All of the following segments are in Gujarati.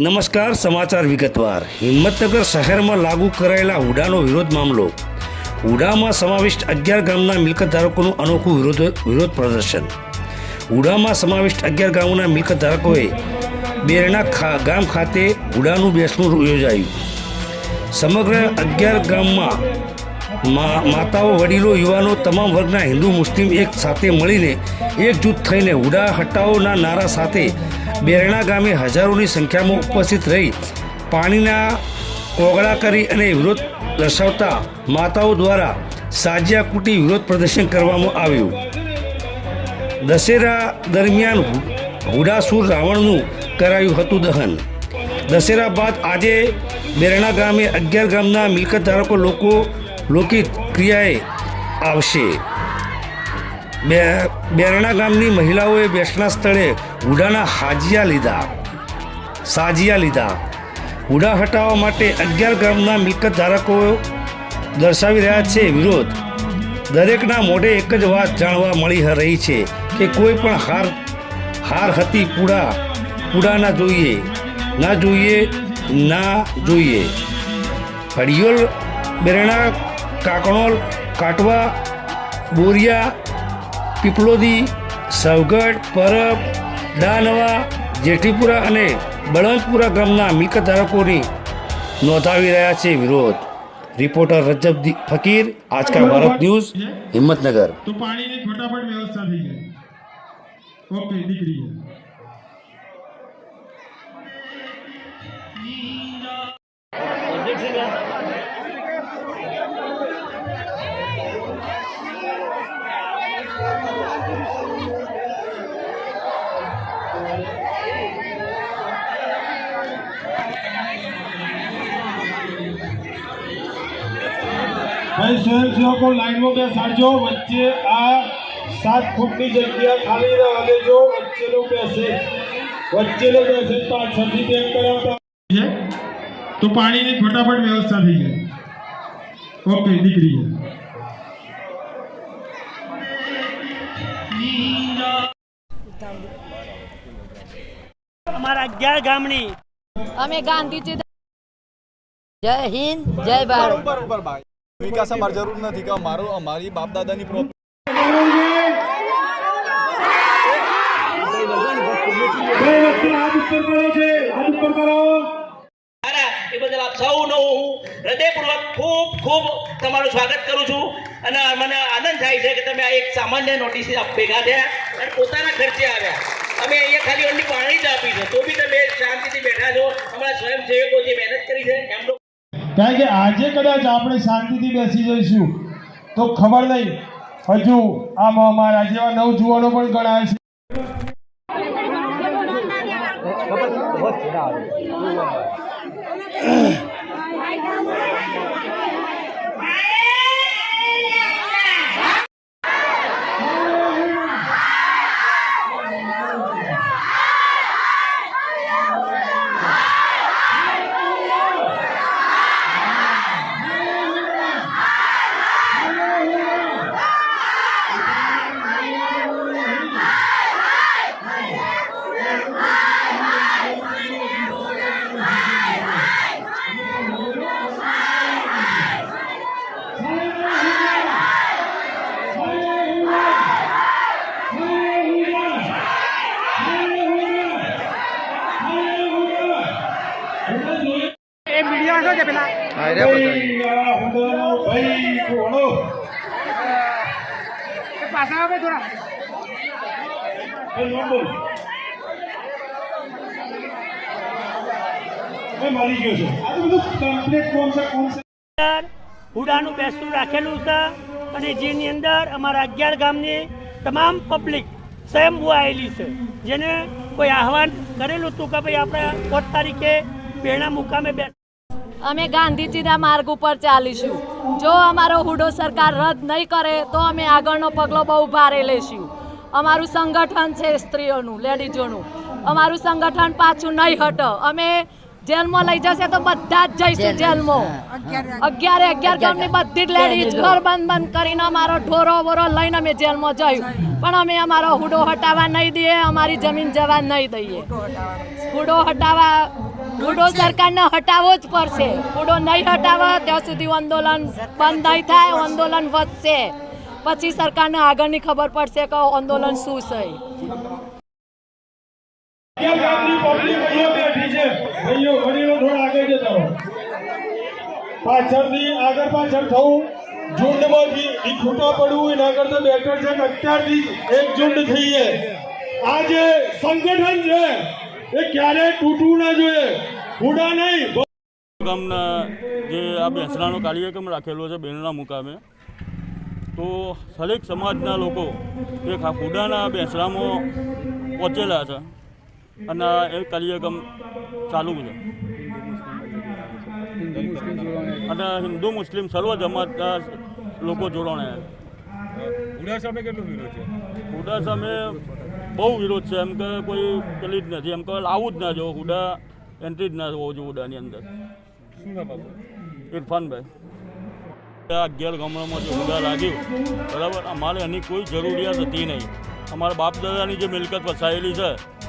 નમસ્કાર, સમાચાર વિગતવાર. હિંમતનગર શહેરમાં લાગુ કરાયેલા હુડાનો વિરોધ મામલો. હુડામાં સમાવિષ્ટ અગિયાર ગામના મિલકત ધારકોનું અનોખું વિરોધ વિરોધ પ્રદર્શન. હુડામાં સમાવિષ્ટ અગિયાર ગામોના મિલકત ધારકોએ બેરણા ગામ ખાતે હુડાનું બેસણું યોજાયું. સમગ્ર અગિયાર ગામમાં માતાઓ, વડીલો, યુવાનો, તમામ વર્ગના હિન્દુ, મુસ્લિમ એક સાથે મળીને એકજૂથ થઈને હુડા હટાઓના નારા સાથે બેરણા ગામે હજારોની સંખ્યામાં ઉપસ્થિત રહી પાણીના કોગળા કરી અને વિરોધ દર્શાવતા માતાઓ દ્વારા સાજિયા કૂટી વિરોધ પ્રદર્શન કરવામાં આવ્યું. દશેરા દરમિયાન હુડાસુર રાવણનું કરાયું હતું દહન. દશેરા બાદ આજે બેરણા ગામે અગિયાર ગામના મિલકત ધારકો લોકો લોકિત ક્રિયાએ આવશે. બે બેરણા ગામની મહિલાઓએ બેસણા સ્થળે હુડાના હાજિયા લીધા. સાજિયા લીધા. હુડા હટાવવા માટે અગિયાર ગામના મિલકત ધારકો દર્શાવી રહ્યા છે વિરોધ. દરેકના મોઢે એક જ વાત જાણવા મળી રહી છે કે કોઈ પણ હાર હાર હતી પૂડા પૂડા ના જોઈએ ના જોઈએ ના જોઈએ. હડિયોલ બેરણા, કાકણોલ, કાટવા, બોરિયા પીપલોદી સવગઢ પરબ દાનવા જેઠીપુરા અને બળવંતપુરા ગામના મિલકત ધારકોની નોંધાવી રહ્યા છે. વિરોધ. રિપોર્ટર રજબ ફકીર આજકા ભારત ન્યૂઝ હિંમતનગર. તો પાણીની ફટાફટ વ્યવસ્થા થઈ જાય ઓકે નીકળી ગયા. ભાઈ સ્વયંસેવકો લાઈનમાં બેસાડજો વચ્ચે આ સાત ફૂટની જગ્યા ખાલી રહેવા લેજો વચ્ચેનો બેસે વચ્ચેનો બેસે પાછળથી તેમ કરાવતા છે તો પાણીની ફટાફટ વ્યવસ્થા થઈ જાય. ઓકે દીકરી અમારા અગિયાર ગામની. અમે ગાંધીજી જય હિન્દ જય ભારત. વિકાસ અમારે જરૂર નથી, કે અમારો અમારી બાપ દાદાની પ્રોબ્લેમ હું હૃદયપૂર્વક ખૂબ ખૂબ તમારું સ્વાગત કરું છું. અને મને આનંદ થાય છે કે તમે આ એક સામાન્ય નોટિસ ભેગા થયા અને પોતાના ખર્ચે આવ્યા. અમે અહીંયા ખાલી ઓનલી પાણી જ આપી છે તો બી તમે શાંતિથી બેઠા છો. અમારા સ્વયંસેવકો જે મહેનત કરી છે, એમનો કારણ કે આજે કદાચ આપણે શાંતિથી બેસી જઈશું. તો ખબર નહીં. હજુ આમ અમારા જેવા નવજુવાનો પણ ગણાય છે. મળી ગયો છે. આ તો બધું કમ્પ્લીટ કોણ છે કોણ છે? અંદર હુડાનું બેસતું રાખેલું છે અને જેની અંદર અમારા અગિયાર ગામની તમામ પબ્લિક સ્વયંભૂ આવેલી છે. જેને કોઈ આહવાન કરેલું હતું કે ભાઈ આપણે પોત તારીખે પેણા મુકામે બેસ અમે ગાંધીજીના માર્ગ ઉપર ચાલીશું. જો અમારો હુડો સરકાર રદ નહીં કરે તો અમે આગળનો પગલો બહુ ભારે લેશું. અમારું સંગઠન છે સ્ત્રીઓનું લેડીઝોનું. અમારું સંગઠન પાછું નહીં હટ. અમે જેલમાં લઈ જશે તો બધા જ જઈશું જેલમાં. અગિયારે અગિયાર ગામની બધી જ લેડીઝ ઘર બંધ બંધ કરીને અમારો ઢોરો બોરો લઈને અમે જેલમાં જયું પણ અમે અમારો હુડો હટાવવા નહીં દઈએ અમારી જમીન જવા નહીં દઈએ. હુડો હટાવવા હુડો સરકારને હટાવવો જ પડશે. હુડો નહીં હટાવે ત્યાં સુધી આંદોલન બંધ નહીં થાય આંદોલન વધશે. પછી સરકારને આગળની ખબર પડશે કે આંદોલન શું છે. અગિયાર ગામની પબ્લિક અહીંયા બેઠી છે? ભાઈઓ, વડીલો, થોડા આગળ જતા પાછળથી, આગળ પાછળ થવું ઝુંડમાં ઈ છૂટા પડવું, એના કરતા બેટર છે કે અત્યારથી એક ઝુંડ થઈએ. આ જે સંગઠન છે, એ ક્યારેય તૂટવું ના જોઈએ. ઉડા નહીં ગામના જે આ બેસણાનો કાર્યક્રમ રાખેલો છે, બેનના મુકામે, તો હરેક સમાજના લોકો આ ફુડાના બેસણામાં પહોંચેલા છે. અને એ કલિયુગમ ચાલુ છે. અને હિન્દુ મુસ્લિમ સર્વ જમાત લોકો જોડાણે ઉડા સામે કેટલો વિરોધ છે? હુડા સામે બહુ વિરોધ છે. એમ કે કોઈ પેલી જ નથી. એમ કે આવું જ ના જો. હુડા એન્ટ્રી જ ના હોવું જોઈએ હુડાની અંદર. શું નામ ઇરફાનભાઈ. અગિયાર ગામડામાં જે હુડા લાગ્યું બરાબર? અમારે એની કોઈ જરૂરિયાત હતી નહીં. અમારા બાપ દાદાની જે મિલકત વસાયેલી છે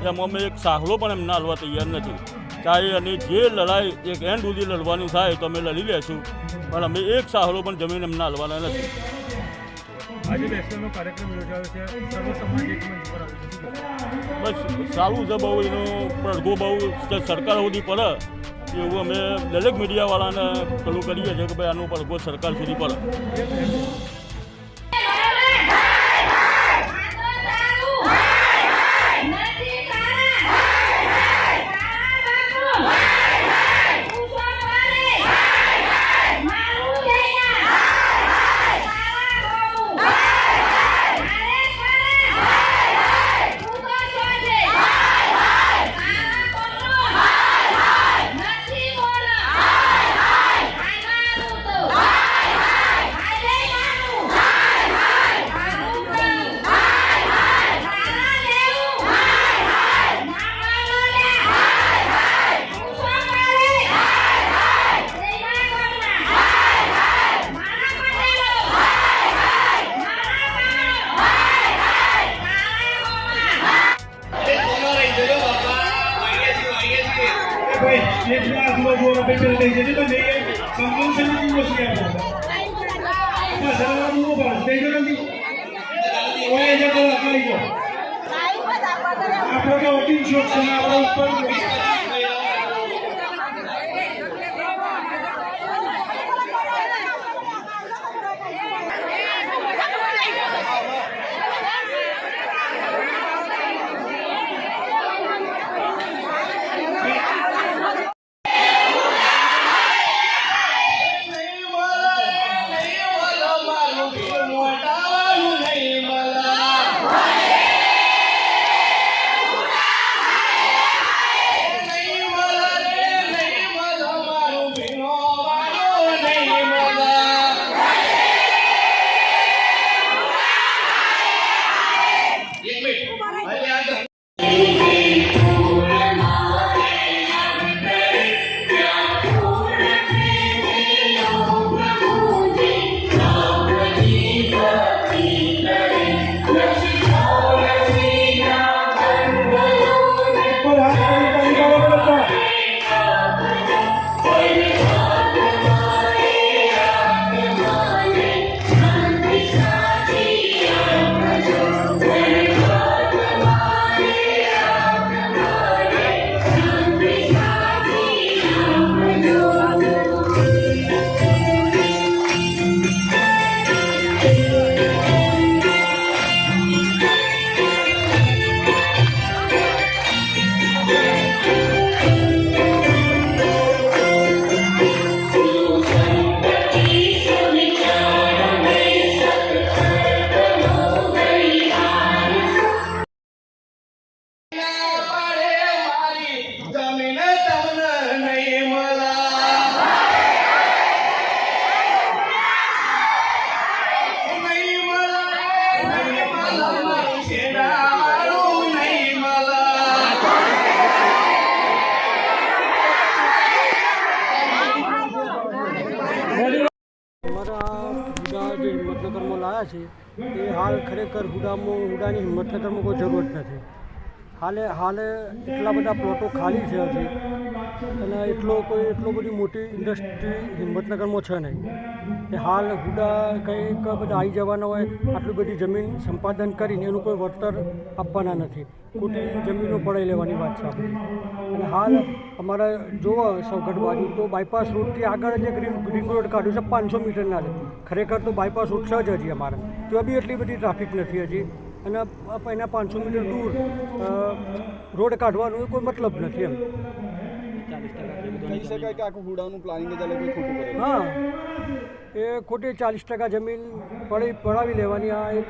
એમાં અમે એક સાહલો પણ એમને હાલવા તૈયાર નથી. ચાહે એની જે લડાઈ એક એન્ડ સુધી લડવાનું થાય તો અમે લડી લેશું પણ અમે એક સાહલો પણ જમીન એમને હાલવાના નથી. આજે બેસવાનો કાર્યક્રમ યોજાયો છે. સર્વ સમાજ એક મંચ પર આવ્યું છે. શું કહેશો? બસ સારું છે બહુ એનો પડઘો બહુ સરકાર સુધી પડે એવું અમે દરેક મીડિયાવાળાને પેલું કરીએ છીએ કે ભાઈ આનો પડઘો સરકાર સુધી પડે. આપણે તો વકીલ શોખ છે ને આપણે ઉપર જ નથી. હાલે હાલે એટલા બધા પ્લોટો ખાલી છે હજી. અને એટલો કોઈ, એટલો બધી મોટી ઇન્ડસ્ટ્રી હિંમતનગરમાં છે નહીં. એ હાલ હુડા કંઈક બધા આવી જવાના હોય, આટલી બધી જમીન સંપાદન કરીને એનું કોઈ વળતર આપવાના નથી. ખોટી જમીનો પડાઈ લેવાની વાત છે અને હાલ અમારે જોવો સૌગઢ બાજુ તો બાયપાસ રોડથી આગળ જે રિંગ રિંગ રોડ કાઢ્યું છે પાંચસો મીટરના ખરેખર તો બાયપાસ રોડ છે જ હજી અમારે. તો બી એટલી બધી ટ્રાફિક નથી હજી. અને આ એના પાંચસો મીટર દૂર રોડ કાઢવાનો કોઈ મતલબ નથી એમ. કહી શકાય કે આખું હુડાનું પ્લાનિંગ જ આ ખોટું હા. એ ખોટી ચાલીસ ટકા જમીન પડી પડાવી લેવાની આ એક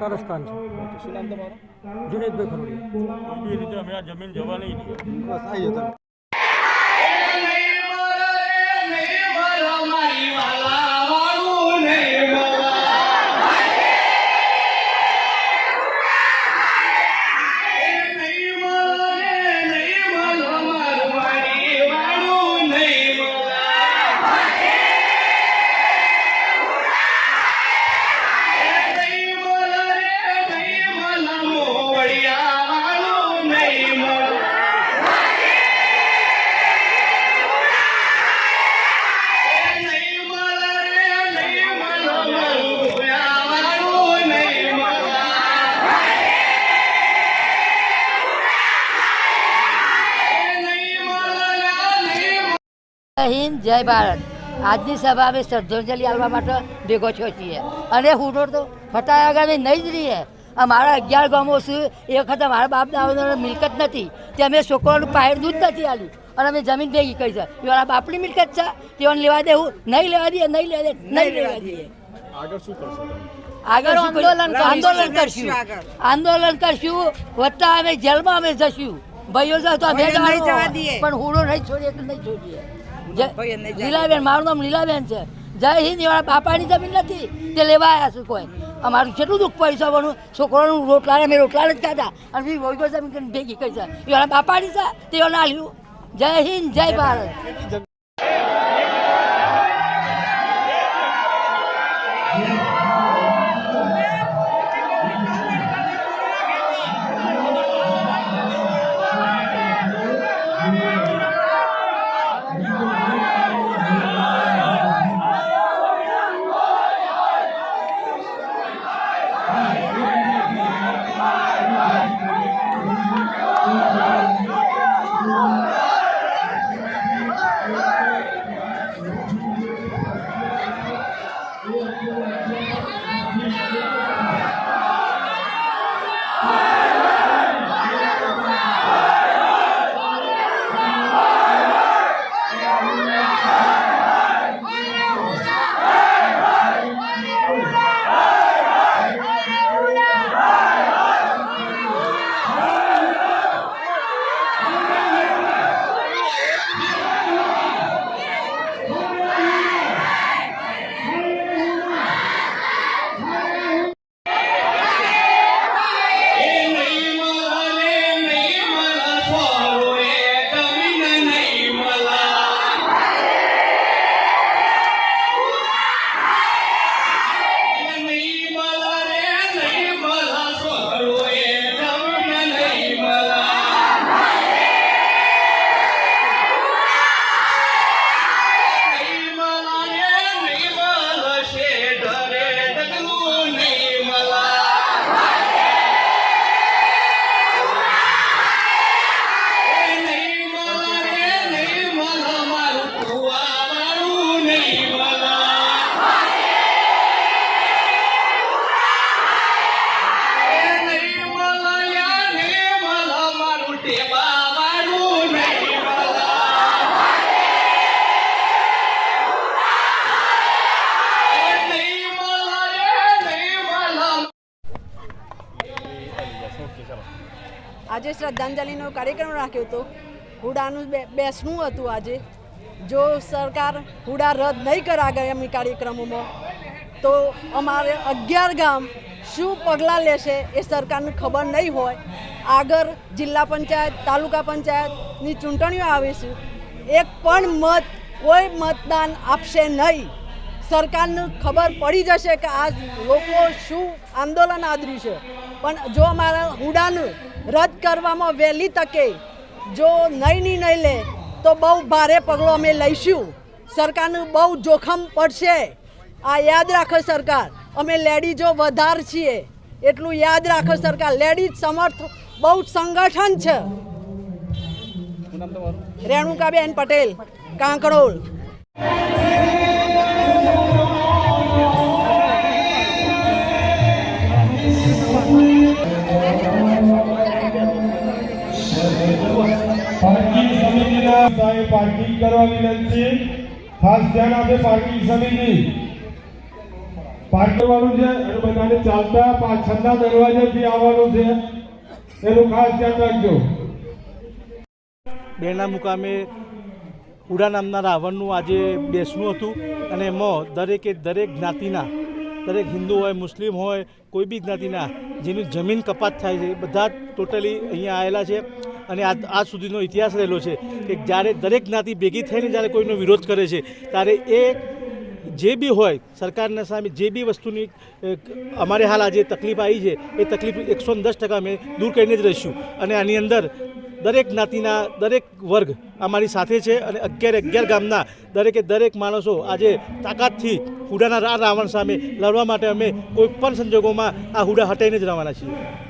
કારસ્થાન છે. શું નામ તમારું? જુનેદભાઈ ખરોડી એ રીતે અમે આ જમીન જવા નહીં જય ભારત. આજની સભા અમે શ્રદ્ધાંજલિ આપવા માટે ભેગો થયો છીએ. અને હુડો તો ફટાયા આગળ નહીં જ રહીએ. અમારા અગિયાર ગામો શું એ વખતે મારા બાપ દાદાનો મિલકત નથી. તે અમે છોકરાનું પાયર દૂધ નથી આલ્યું અને અમે જમીન ભેગી કરી છે. એ મારા બાપની મિલકત છે. તેઓને લેવા દેવું નહીં લેવા દઈએ નહીં લેવા દે નહીં લેવા દઈએ. આગળ શું કરશો આગળ શું આંદોલન કરશું. આંદોલન કરશું. વત્તા અમે જેલમાં અમે જશું. ભાઈઓ તો અમે. પણ હુડો નહીં છોડીએ તો નહીં છોડીએ. લીલાબેન મારું નામ લીલાબેન છે. જય હિન્દ એવાળા બાપાની જમીન નથી. તે લેવા આવ્યા છું કોઈ. અમારું કેટલું દુઃખ પૈસાવાનું છોકરાનું રોટલા અમે રોટલા જ ખાતા અને બી વહીગો જમીન ભેગી કરી છે. એવા બાપાની છે તેઓ ના લ્યું જય હિન્દ જય ભારત. Oh! આજે શ્રદ્ધાંજલિનો કાર્યક્રમ રાખ્યો હતો. હુડાનું બેસણું હતું આજે. જો સરકાર હુડા રદ નહીં કરે આગામી કાર્યક્રમોમાં, તો અમારે અગિયાર ગામ શું પગલાં લેશે એ સરકારને ખબર નહીં હોય. આગળ જિલ્લા પંચાયત, તાલુકા પંચાયતની ચૂંટણીઓ આવે છે એક પણ મત, કોઈ મતદાન આપશે નહીં. સરકારને ખબર પડી જશે કે આ લોકો શું આંદોલન આદર્યું છે. પણ જો અમારા ઉડાન રદ કરવામાં વહેલી તકે જો નહીં નહીં લે તો બહુ ભારે પગલો અમે લઈશું. સરકારનું બહુ જોખમ પડશે. આ યાદ રાખો સરકાર અમે લેડીઝો વધાર છીએ. એટલું યાદ રાખો સરકાર લેડીઝ સમર્થ બહુ સંગઠન છે. રેણુકાબેન પટેલ કાંકરોલ. સાહેબ પાર્કિંગ કરવા વિનંતી ખાસ ધ્યાન આપે પાર્કિંગ સમિતિ પાર્ક કરવાનું છે, અને બધાને ચાલતા પાછળના દરવાજેથી આવવાનું છે. એનું ખાસ ધ્યાન રાખજો. બેના મુકામે ઉડા નામના રાવણનું આજે બેસણું હતું, અને એમાં દરેકે દરેક જ્ઞાતિના, દરેક હિન્દુ હોય, મુસ્લિમ હોય, કોઈ બી જ્ઞાતિના, જેની જમીન કપાત થાય છે બધા ટોટલી અહીંયા આવેલા છે. અને આ આજ સુધીનો ઇતિહાસ રહેલો છે કે જ્યારે દરેક જ્ઞાતિ ભેગી થઈને જ્યારે કોઈનો વિરોધ કરે છે, ત્યારે એ જે બી હોય, સરકારના સામે જે બી વસ્તુની અમારે હાલ આજે તકલીફ આવી છે, એ તકલીફ એકસો દસ ટકા અમે દૂર કરીને જ રહીશું. અને આની અંદર દરેક જ્ઞાતિના દરેક વર્ગ અમારી સાથે છે અને અગિયાર અગિયાર ગામના દરેકે દરેક માણસો આજે તાકાતથી હુડાના રા રાવણ સામે લડવા માટે અમે કોઈ પણ સંજોગોમાં આ હુડા હટાઈને જ રહેવાના છીએ.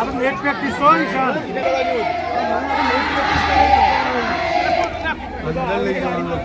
આપણે એક પ્રેક્ટિસ હોય સર અંદર લઈ જવાનું